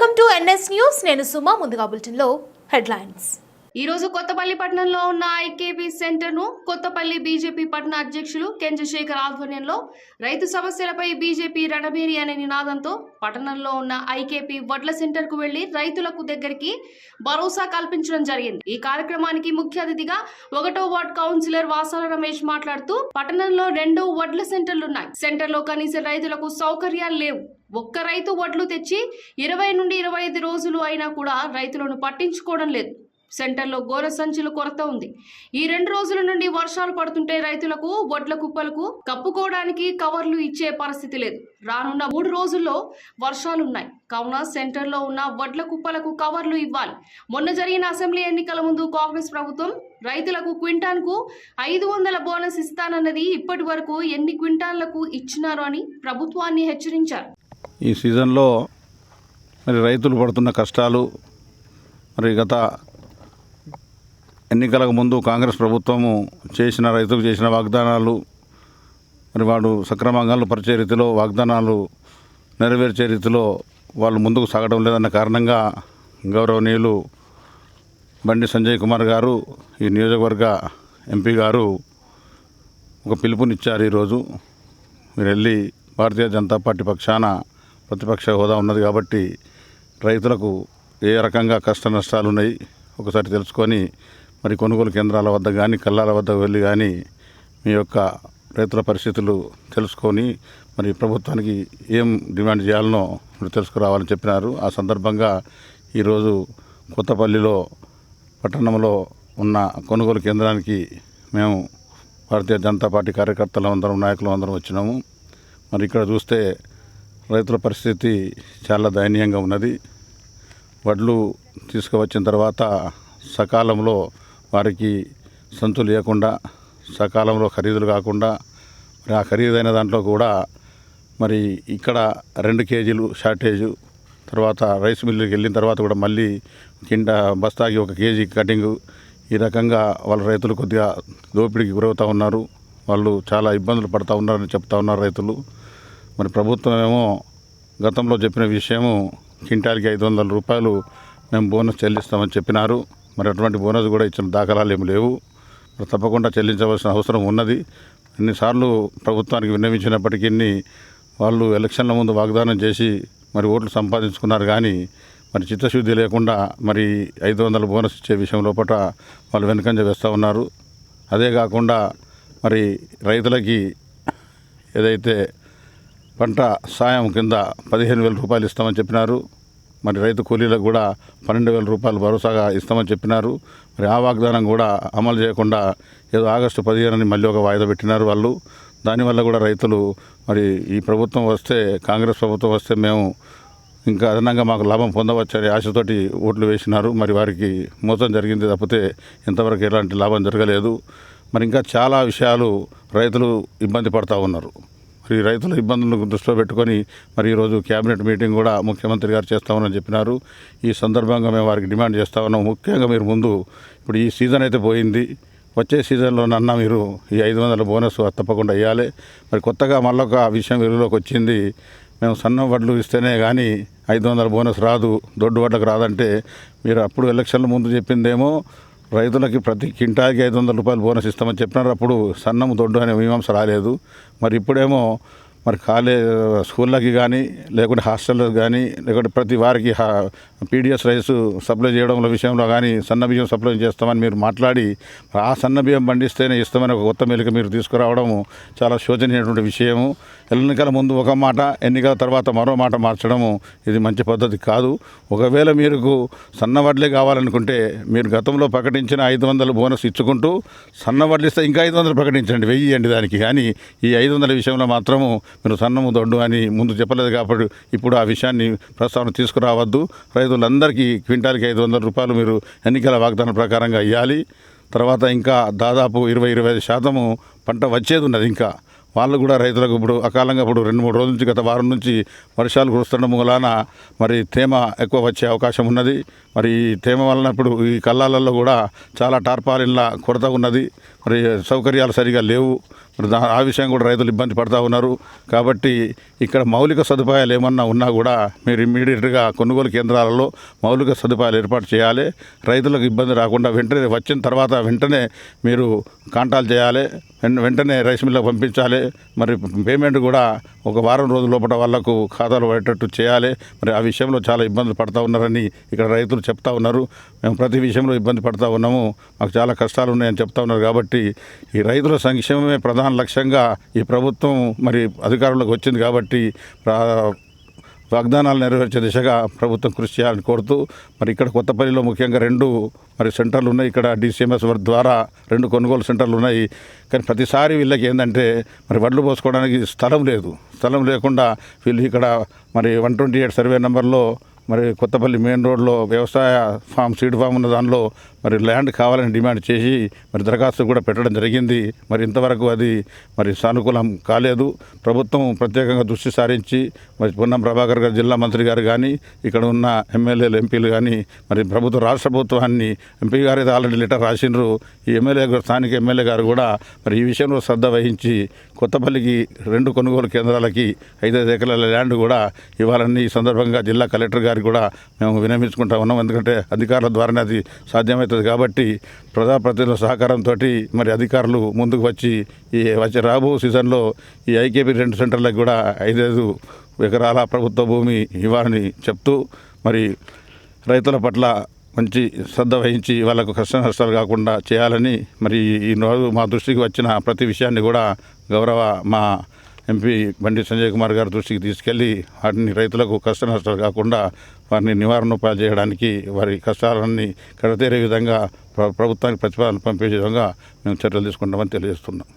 Welcome to NS news. నేను సుమా ముందుగా బులెటిన్లో హెడ్లైన్స్. ఈ రోజు కొత్తపల్లి పట్టణంలో ఉన్న ఐకేబీ సెంటర్ను కొత్తపల్లి బీజేపీ పట్టణ అధ్యక్షులు కెంజశేఖర్ ఆధ్వర్యంలో రైతు సమస్యలపై బీజేపీ రణబేరి అనే నినాదంతో పట్టణంలో ఉన్న ఐకేపీ వడ్ల సెంటర్కు వెళ్ళి రైతులకు దగ్గరికి భరోసా కల్పించడం జరిగింది. ఈ కార్యక్రమానికి ముఖ్య అతిథిగా ఒకటో వార్డ్ కౌన్సిలర్ వాసాల రమేష్ మాట్లాడుతూ పట్టణంలో రెండు వడ్ల సెంటర్లు ఉన్నాయి. సెంటర్లో కనీస రైతులకు సౌకర్యాలు లేవు. ఒక్క రైతు వడ్లు తెచ్చి ఇరవై నుండి ఇరవై ఐదు రోజులు అయినా కూడా రైతులను పట్టించుకోవడం లేదు. సెంటర్లో గోర సంచులు కొరత ఉంది. ఈ రెండు రోజుల నుండి వర్షాలు పడుతుంటే రైతులకు వడ్ల కుప్పలకు కప్పుకోవడానికి కవర్లు ఇచ్చే పరిస్థితి లేదు. రానున్న మూడు రోజుల్లో వర్షాలున్నాయి కావున సెంటర్లో ఉన్న వడ్ల కుప్పలకు కవర్లు ఇవ్వాలి. మొన్న జరిగిన అసెంబ్లీ ఎన్నికల ముందు కాంగ్రెస్ ప్రభుత్వం రైతులకు క్వింటాన్కు ఐదు వందల బోనస్ ఇస్తానన్నది ఇప్పటి వరకు ఎన్ని క్వింటాన్లకు ఇచ్చినారు అని ప్రభుత్వాన్ని హెచ్చరించారు. ఈ సీజన్లో మరి రైతులు పడుతున్న కష్టాలు మరి గత ఎన్నికలకు ముందు కాంగ్రెస్ ప్రభుత్వము చేసిన రైతులకు చేసిన వాగ్దానాలు మరి వాడు సక్రమంగా పరిచే రీతిలో వాగ్దానాలు నెరవేర్చే రీతిలో వాళ్ళు ముందుకు సాగడం లేదన్న కారణంగా గౌరవనీయులు బండి సంజయ్ కుమార్ గారు ఈ నియోజకవర్గ ఎంపీ గారు ఒక పిలుపునిచ్చారు ఈరోజు. మీరు వెళ్ళి భారతీయ జనతా పార్టీ పక్షాన ప్రతిపక్ష హోదా ఉన్నది కాబట్టి రైతులకు ఏ రకంగా కష్ట నష్టాలు ఉన్నాయి ఒకసారి తెలుసుకొని మరి కొనుగోలు కేంద్రాల వద్ద కానీ కల్లాల వద్ద వెళ్ళి కానీ మీ యొక్క రైతుల పరిస్థితులు తెలుసుకొని మరి ప్రభుత్వానికి ఏం డిమాండ్ చేయాలనో మీరు తెలుసుకురావాలని చెప్పినారు. ఆ సందర్భంగా ఈరోజు కొత్తపల్లిలో పట్టణంలో ఉన్న కొనుగోలు కేంద్రానికి మేము భారతీయ జనతా పార్టీ కార్యకర్తలు అందరం నాయకులు అందరం వచ్చినాము. మరి ఇక్కడ చూస్తే రైతుల పరిస్థితి చాలా దయనీయంగా ఉన్నది. వడ్లు తీసుకువచ్చిన తర్వాత సకాలంలో వారికి సంతులు లేకుండా సకాలంలో ఖరీదులు కాకుండా మరి ఆ ఖరీదైన దాంట్లో కూడా మరి ఇక్కడ రెండు కేజీలు షార్టేజు తర్వాత రైస్ మిల్లుకి వెళ్ళిన తర్వాత కూడా మళ్ళీ కింద బస్తాకి ఒక కేజీ కటింగు ఈ రకంగా వాళ్ళ రైతులు కొద్దిగా దోపిడీకి గురవుతూ ఉన్నారు. వాళ్ళు చాలా ఇబ్బందులు పడుతూ ఉన్నారని చెప్తా ఉన్నారు రైతులు. మరి ప్రభుత్వం ఏమో గతంలో చెప్పిన విషయము క్వింటాల్కి ఐదు వందల రూపాయలు మేము బోనస్ చెల్లిస్తామని చెప్పినారు. మరి అటువంటి బోనస్ కూడా ఇచ్చిన దాఖలాలు ఏమి లేవు. మరి తప్పకుండా చెల్లించవలసిన అవసరం ఉన్నది. ఎన్నిసార్లు ప్రభుత్వానికి విన్నవించినప్పటికీ వాళ్ళు ఎలక్షన్ల ముందు వాగ్దానం చేసి మరి ఓట్లు సంపాదించుకున్నారు కానీ మరి చిత్తశుద్ధి లేకుండా మరి ఐదు వందల బోనస్ ఇచ్చే విషయం లోపల వాళ్ళు వెనుకంజ వేస్తూ ఉన్నారు. అదే కాకుండా మరి రైతులకి ఏదైతే పంట సాయం కింద పదిహేను వేల రూపాయలు ఇస్తామని చెప్పినారు. మరి రైతు కూలీలకు కూడా పన్నెండు వేల రూపాయలు భరోసాగా ఇస్తామని చెప్పినారు. మరి ఆ వాగ్దానం కూడా అమలు చేయకుండా ఏదో ఆగస్టు పదిహేనని మళ్ళీ ఒక వాయిదా పెట్టినారు వాళ్ళు. దానివల్ల కూడా రైతులు మరి ఈ ప్రభుత్వం వస్తే కాంగ్రెస్ ప్రభుత్వం వస్తే మేము ఇంకా అదనంగా మాకు లాభం పొందవచ్చని ఆశతోటి ఓట్లు వేసినారు. మరి వారికి మోసం జరిగింది తప్పితే ఇంతవరకు ఎలాంటి లాభం జరగలేదు. మరి ఇంకా చాలా విషయాలు రైతులు ఇబ్బంది పడతా ఉన్నారు. ఈ రైతుల ఇబ్బందులను దృష్టిలో పెట్టుకొని మరి ఈరోజు కేబినెట్ మీటింగ్ కూడా ముఖ్యమంత్రి గారు చేస్తామని చెప్పినారు. ఈ సందర్భంగా మేము వారికి డిమాండ్ చేస్తా ఉన్నాం. ముఖ్యంగా మీరు ముందు ఇప్పుడు ఈ సీజన్ అయితే పోయింది. వచ్చే సీజన్లోనన్నా మీరు ఈ ఐదు వందల బోనస్ తప్పకుండా ఇవ్వాలి మరి కొత్తగా మళ్ళొక విషయం వెలుగులోకి వచ్చింది. మేము సన్న వడ్లు ఇస్తేనే కానీ ఐదు వందల బోనస్ రాదు దొడ్డు వడ్లకు రాదంటే మీరు అప్పుడు ఎలక్షన్ల ముందు చెప్పిందేమో రైతులకి ప్రతి కింటాకి ఐదు వందల రూపాయలు బోనస్ ఇస్తామని చెప్పినారు. అప్పుడు సన్నం దొడ్డు అనే మీమాంస రాలేదు. మరి ఇప్పుడేమో మరి కాలే స్కూళ్ళకి కానీ లేకుంటే హాస్టళ్ళకి కానీ లేకుంటే ప్రతి వారికి పీడిఎస్ రైస్ సప్లై చేయడంలో విషయంలో కానీ సన్న బియ్యం సప్లై చేస్తామని మీరు మాట్లాడి ఆ సన్న బియ్యం పండిస్తేనే ఇస్తామని ఒక కొత్త మెలిక మీరు తీసుకురావడము చాలా శోచనీయటువంటి విషయము. ఎన్నికల ముందు ఒక మాట ఎన్నికల తర్వాత మరో మాట మార్చడము ఇది మంచి పద్ధతి కాదు. ఒకవేళ మీకు సన్న వడ్లే కావాలనుకుంటే మీరు గతంలో ప్రకటించిన ఐదు వందలు బోనస్ ఇచ్చుకుంటూ సన్న వడ్లు ఇస్తే ఇంకా ఐదు వందలు ప్రకటించండి వెయ్యండి దానికి. కానీ ఈ ఐదు వందల విషయంలో మాత్రము మీరు సన్నము దొడ్డు అని ముందు చెప్పలేదు కాబట్టి ఇప్పుడు ఆ విషయాన్ని ప్రస్తావన తీసుకురావద్దు. రైతులందరికీ క్వింటాల్కి ఐదు వందల రూపాయలు మీరు ఎన్నికల వాగ్దానం ప్రకారంగా ఇవ్వాలి తర్వాత ఇంకా దాదాపు ఇరవై ఇరవై ఐదు శాతము పంట వచ్చేది ఉన్నది ఇంకా. వాళ్ళు కూడా రైతులకు ఇప్పుడు అకాలంగా ఇప్పుడు రెండు మూడు రోజుల నుంచి గత వారం నుంచి వర్షాలు కురుస్తుండడం మూలాన మరి తేమ ఎక్కువ వచ్చే అవకాశం ఉన్నది. మరి ఈ తేమ వలన ఇప్పుడు ఈ కళ్ళాలలో కూడా చాలా టార్పాలిన్ల కొరత ఉన్నది. మరి సౌకర్యాలు సరిగా లేవు. మరి దా ఆ విషయం కూడా రైతులు ఇబ్బంది పడతా ఉన్నారు. కాబట్టి ఇక్కడ మౌలిక సదుపాయాలు ఏమన్నా ఉన్నా కూడా మీరు ఇమ్మీడియట్గా కొనుగోలు కేంద్రాలలో మౌలిక సదుపాయాలు ఏర్పాటు చేయాలి. రైతులకు ఇబ్బంది రాకుండా వెంటనే వచ్చిన తర్వాత వెంటనే మీరు కాంటాలు చేయాలి. వెంటనే రైస్ మిల్లకు పంపించాలి. మరి పేమెంట్ కూడా ఒక వారం రోజుల లోపల వాళ్ళకు ఖాతాలు పడేటట్టు చేయాలి. మరి ఆ విషయంలో చాలా ఇబ్బందులు పడతా ఉన్నారని ఇక్కడ రైతులు చెప్తా ఉన్నారు. మేము ప్రతి విషయంలో ఇబ్బంది పడతా ఉన్నాము. మాకు చాలా కష్టాలు ఉన్నాయని చెప్తా ఉన్నారు కాబట్టి ఈ రైతుల సంక్షేమమే ప్రధాన లక్ష్యంగా ఈ ప్రభుత్వం మరి అధికారంలోకి వచ్చింది కాబట్టి వాగ్దానాలు నెరవేర్చే దిశగా ప్రభుత్వం కృషి చేయాలని కోరుతూ మరి ఇక్కడ కొత్తపల్లిలో ముఖ్యంగా రెండు మరి సెంటర్లు ఉన్నాయి. ఇక్కడ డిసిఎంఎస్ ద్వారా రెండు కొనుగోలు సెంటర్లు ఉన్నాయి. కానీ ప్రతిసారి వీళ్ళకి ఏంటంటే మరి వడ్లు పోసుకోవడానికి స్థలం లేదు. స్థలం లేకుండా వీళ్ళు ఇక్కడ మరి వన్ ట్వంటీ ఎయిట్ సర్వే నెంబర్లో మరి కొత్తపల్లి మెయిన్ రోడ్లో వ్యవసాయ ఫామ్ సీడ్ ఫామ్ ఉన్న దానిలో మరి ల్యాండ్ కావాలని డిమాండ్ చేసి మరి దరఖాస్తు కూడా పెట్టడం జరిగింది. మరి ఇంతవరకు అది మరి సానుకూలం కాలేదు. ప్రభుత్వం ప్రత్యేకంగా దృష్టి సారించి మరి పొన్నం ప్రభాకర్ గారు జిల్లా మంత్రి గారు కానీ ఇక్కడ ఉన్న ఎమ్మెల్యేలు ఎంపీలు కానీ మరి ప్రభుత్వ రాష్ట్ర ప్రభుత్వాన్ని ఎంపీ గారు అయితే ఆల్రెడీ లెటర్ రాసిండ్రు. ఈ ఎమ్మెల్యే స్థానిక ఎమ్మెల్యే గారు కూడా మరి ఈ విషయంలో శ్రద్ధ వహించి కొత్తపల్లికి రెండు కొనుగోలు కేంద్రాలకి ఐదైదు ఎకరాల ల్యాండ్ కూడా ఇవ్వాలని ఈ సందర్భంగా జిల్లా కలెక్టర్ వారికి కూడా మేము వినమించుకుంటా ఉన్నాం. ఎందుకంటే అధికారుల ద్వారానే అది సాధ్యమవుతుంది. కాబట్టి ప్రజాప్రతినిధుల సహకారంతో మరి అధికారులు ముందుకు వచ్చి ఈ వచ్చే రాబో సీజన్లో ఈ ఐకేపీ రెండు సెంటర్లకు కూడా ఐదైదు ఎకరాల ప్రభుత్వ భూమి ఇవ్వాలని చెప్తూ మరి రైతుల పట్ల మంచి శ్రద్ధ వహించి వాళ్ళకు కష్ట నష్టాలు కాకుండా చేయాలని మరి ఈ రోజు మా దృష్టికి వచ్చిన ప్రతి విషయాన్ని కూడా గౌరవ మా ఎంపీ బండి సంజయ్ కుమార్ గారి దృష్టికి తీసుకెళ్ళి వాటిని రైతులకు కష్ట నష్టాలు కాకుండా వారిని నివారణ ఉపాయాలు చేయడానికి వారి కష్టాలన్నీ కడతీరే విధంగా ప్రభుత్వానికి ప్రతిపాదన పంపించే విధంగా మేము చర్యలు తీసుకుంటామని తెలియజేస్తున్నాం.